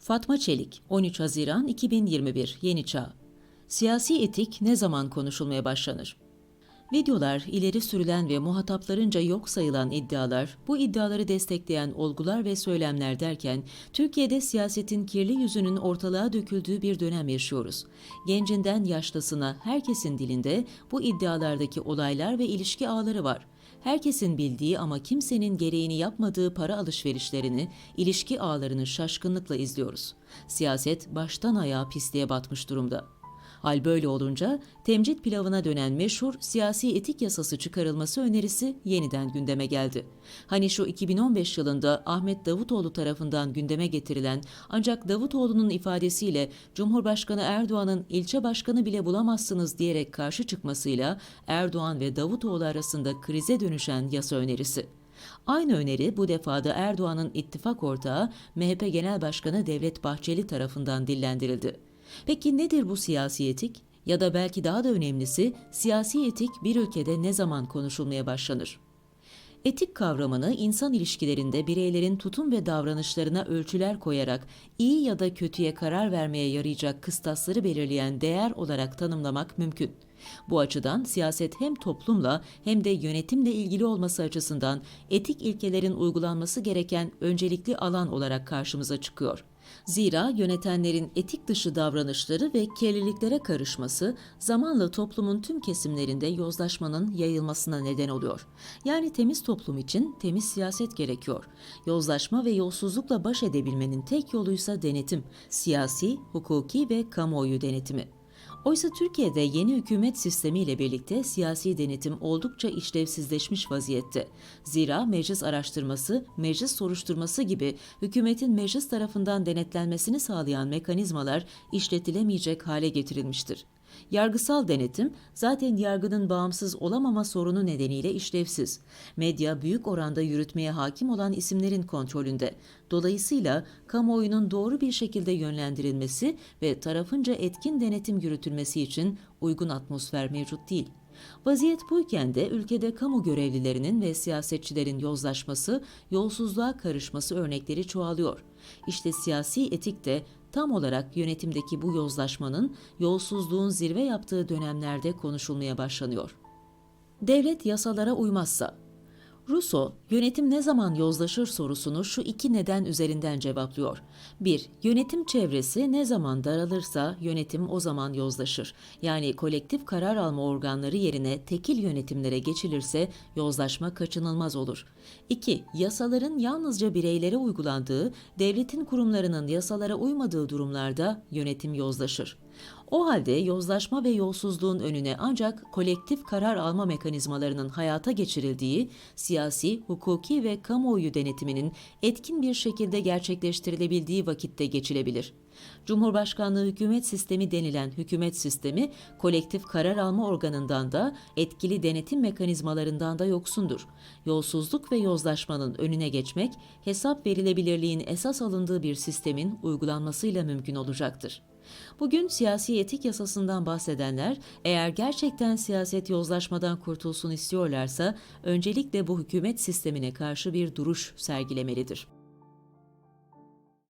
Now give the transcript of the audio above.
Fatma Çelik, 13 Haziran 2021, Yeni Çağ. Siyasi etik ne zaman konuşulmaya başlanır? Videolar, ileri sürülen ve muhataplarınca yok sayılan iddialar, bu iddiaları destekleyen olgular ve söylemler derken, Türkiye'de siyasetin kirli yüzünün ortalığa döküldüğü bir dönem yaşıyoruz. Gencinden yaşlısına herkesin dilinde bu iddialardaki olaylar ve ilişki ağları var. Herkesin bildiği ama kimsenin gereğini yapmadığı para alışverişlerini, ilişki ağlarını şaşkınlıkla izliyoruz. Siyaset baştan ayağa pisliğe batmış durumda. Hal böyle olunca temcit pilavına dönen meşhur siyasi etik yasası çıkarılması önerisi yeniden gündeme geldi. Hani şu 2015 yılında Ahmet Davutoğlu tarafından gündeme getirilen ancak Davutoğlu'nun ifadesiyle Cumhurbaşkanı Erdoğan'ın ilçe başkanı bile bulamazsınız diyerek karşı çıkmasıyla Erdoğan ve Davutoğlu arasında krize dönüşen yasa önerisi. Aynı öneri bu defada Erdoğan'ın ittifak ortağı MHP Genel Başkanı Devlet Bahçeli tarafından dillendirildi. Peki nedir bu siyasi etik? Ya da belki daha da önemlisi siyasi etik bir ülkede ne zaman konuşulmaya başlanır? Etik kavramını insan ilişkilerinde bireylerin tutum ve davranışlarına ölçüler koyarak iyi ya da kötüye karar vermeye yarayacak kıstasları belirleyen değer olarak tanımlamak mümkün. Bu açıdan siyaset hem toplumla hem de yönetimle ilgili olması açısından etik ilkelerin uygulanması gereken öncelikli alan olarak karşımıza çıkıyor. Zira yönetenlerin etik dışı davranışları ve kirliliklere karışması zamanla toplumun tüm kesimlerinde yozlaşmanın yayılmasına neden oluyor. Yani temiz toplum için temiz siyaset gerekiyor. Yozlaşma ve yolsuzlukla baş edebilmenin tek yoluysa denetim, siyasi, hukuki ve kamuoyu denetimi. Oysa Türkiye'de yeni hükümet sistemiyle birlikte siyasi denetim oldukça işlevsizleşmiş vaziyette. Zira meclis araştırması, meclis soruşturması gibi hükümetin meclis tarafından denetlenmesini sağlayan mekanizmalar işletilemeyecek hale getirilmiştir. Yargısal denetim zaten yargının bağımsız olamama sorunu nedeniyle işlevsiz. Medya büyük oranda yürütmeye hakim olan isimlerin kontrolünde. Dolayısıyla kamuoyunun doğru bir şekilde yönlendirilmesi ve tarafınca etkin denetim yürütülmesi için uygun atmosfer mevcut değil. Vaziyet buyken de ülkede kamu görevlilerinin ve siyasetçilerin yozlaşması, yolsuzluğa karışması örnekleri çoğalıyor. İşte siyasi etik de tam olarak yönetimdeki bu yozlaşmanın, yolsuzluğun zirve yaptığı dönemlerde konuşulmaya başlanıyor. Devlet yasalara uymazsa Rousseau, yönetim ne zaman yozlaşır sorusunu şu iki neden üzerinden cevaplıyor. 1. Yönetim çevresi ne zaman daralırsa yönetim o zaman yozlaşır. Yani kolektif karar alma organları yerine tekil yönetimlere geçilirse yozlaşma kaçınılmaz olur. 2. Yasaların yalnızca bireylere uygulandığı, devletin kurumlarının yasalara uymadığı durumlarda yönetim yozlaşır. O halde yozlaşma ve yolsuzluğun önüne ancak kolektif karar alma mekanizmalarının hayata geçirildiği, siyasi, hukuki ve kamuoyu denetiminin etkin bir şekilde gerçekleştirilebildiği vakitte geçilebilir. Cumhurbaşkanlığı hükümet sistemi denilen hükümet sistemi, kolektif karar alma organından da etkili denetim mekanizmalarından da yoksundur. Yolsuzluk ve yozlaşmanın önüne geçmek, hesap verilebilirliğin esas alındığı bir sistemin uygulanmasıyla mümkün olacaktır. Bugün siyasi etik yasasından bahsedenler eğer gerçekten siyaset yozlaşmadan kurtulsun istiyorlarsa öncelikle bu hükümet sistemine karşı bir duruş sergilemelidir.